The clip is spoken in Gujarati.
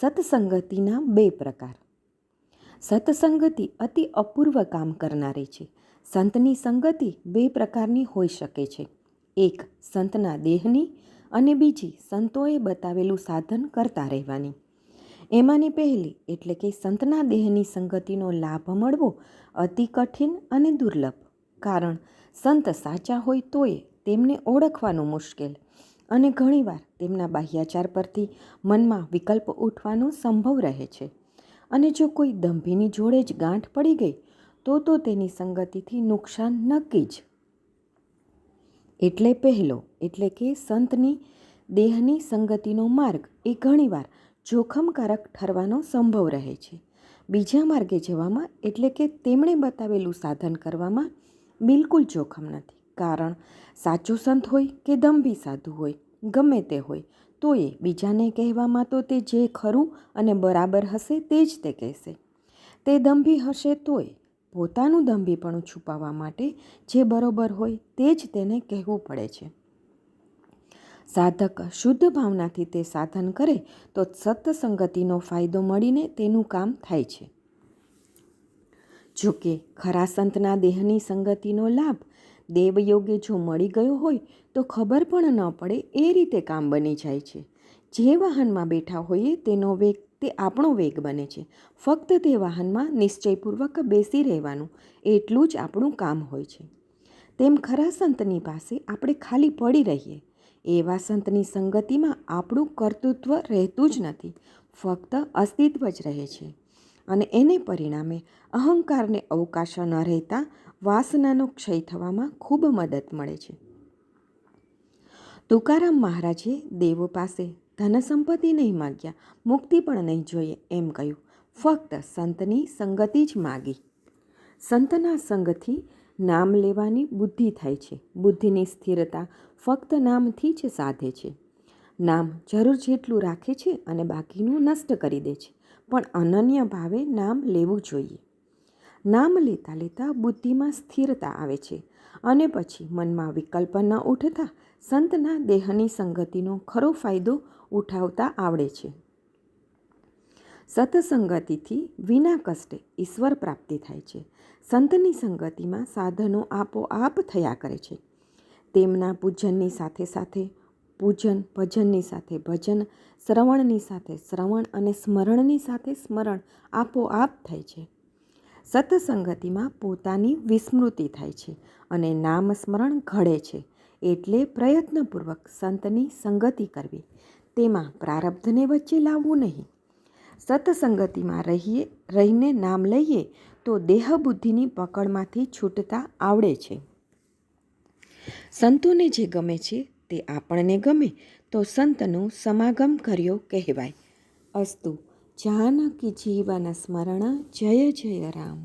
સત્સંગતિના બે પ્રકાર. સત્સંગતિ અતિ અપૂર્વ કામ કરનારી છે. સંતની સંગતિ બે પ્રકારની હોઈ શકે છે. એક સંતના દેહની અને બીજી સંતોએ બતાવેલું સાધન કરતા રહેવાની. એમાંની પહેલી એટલે કે સંતના દેહની સંગતિનો લાભ મળવો અતિ કઠિન અને દુર્લભ. કારણ સંત સાચા હોય તોય તેમને ઓળખવાનું મુશ્કેલ. અને ઘણીવાર તેમના બાહ્યાચાર પરથી મનમાં વિકલ્પ ઉઠવાનો સંભવ રહે છે. અને જો કોઈ દંભીની જોડે જ ગાંઠ પડી ગઈ, તો તો તેની સંગતિથી નુકસાન નક્કી જ. એટલે પહેલો, એટલે કે સંતની દેહની સંગતિનો માર્ગ એ ઘણીવાર જોખમકારક ઠરવાનો સંભવ રહે છે. બીજા માર્ગે જવામાં એટલે કે તેમણે બતાવેલું સાધન કરવામાં બિલકુલ જોખમ નથી. કારણ સાચો સંત હોય કે દંભી સાધુ હોય, ગમે તે હોય તો એ બીજાને કહેવામાં તો તે જે ખરું અને બરાબર હશે તે જ તે કહેશે. તે દંભી હશે તોય પોતાનું દંભીપણું છુપાવવા માટે જે બરોબર હોય તે જ તેને કહેવું પડે છે. સાધક શુદ્ધ ભાવનાથી તે સાધન કરે તો સત્સંગતિનો ફાયદો મળીને તેનું કામ થાય છે. જોકે ખરા સંતના દેહની સંગતિનો લાભ દેવયોગે જો મળી ગયો હોય તો ખબર પણ ન પડે એ રીતે કામ બની જાય છે. જે વાહનમાં બેઠા હોઈએ તેનો વેગ તે આપણો વેગ બને છે. ફક્ત તે વાહનમાં નિશ્ચયપૂર્વક બેસી રહેવાનું એટલું જ આપણું કામ હોય છે. તેમ ખરા સંતની પાસે આપણે ખાલી પડી રહીએ. એવા સંતની સંગતિમાં આપણું કર્તૃત્વ રહેતું જ નથી. ફક્ત અસ્તિત્વ જ રહે છે. અને એને પરિણામે અહંકારને અવકાશ ન રહેતા વાસનાનો ક્ષય થવામાં ખૂબ મદદ મળે છે. તુકારામ મહારાજે દેવો પાસે ધન સંપત્તિ નહીં માગ્યા, મુક્તિ પણ નહીં જોઈએ એમ કહ્યું. ફક્ત સંતની સંગતિ જ માગી. સંતના સંગથી નામ લેવાની બુદ્ધિ થાય છે. બુદ્ધિની સ્થિરતા ફક્ત નામથી જ સાધે છે. નામ જરૂર જેટલું રાખે છે અને બાકીનું નષ્ટ કરી દે છે. પણ અનન્ય ભાવે નામ લેવું જોઈએ. નામ લેતા લેતા બુદ્ધિમાં સ્થિરતા આવે છે અને પછી મનમાં વિકલ્પ ન ઉઠતા સંતના દેહની સંગતિનો ખરો ફાયદો ઉઠાવતા આવડે છે. સતસંગતિથી વિના કષ્ટે ઈશ્વર પ્રાપ્તિ થાય છે. સંતની સંગતિમાં સાધનો આપોઆપ થયા કરે છે. તેમના પૂજનની સાથે સાથે પૂજન, ભજનની સાથે ભજન, શ્રવણની સાથે શ્રવણ અને સ્મરણની સાથે સ્મરણ આપોઆપ થાય છે. સત્સંગતિમાં પોતાની વિસ્મૃતિ થાય છે અને નામસ્મરણ ઘડે છે એટલે પ્રયત્નપૂર્વક સંતની સંગતિ કરવી. તેમાં પ્રારબ્ધને વચ્ચે લાવવું નહીં. સત્સંગતિમાં રહીએ, રહીને નામ લઈએ તો દેહબુદ્ધિની પકડમાંથી છૂટતા આવડે છે. સંતોને જે ગમે છે તે આપણને ગમે તો સંતનું સમાગમ કર્યો કહેવાય. અસ્તુ જાનકી જીવન સ્મરણ જય જય રામ.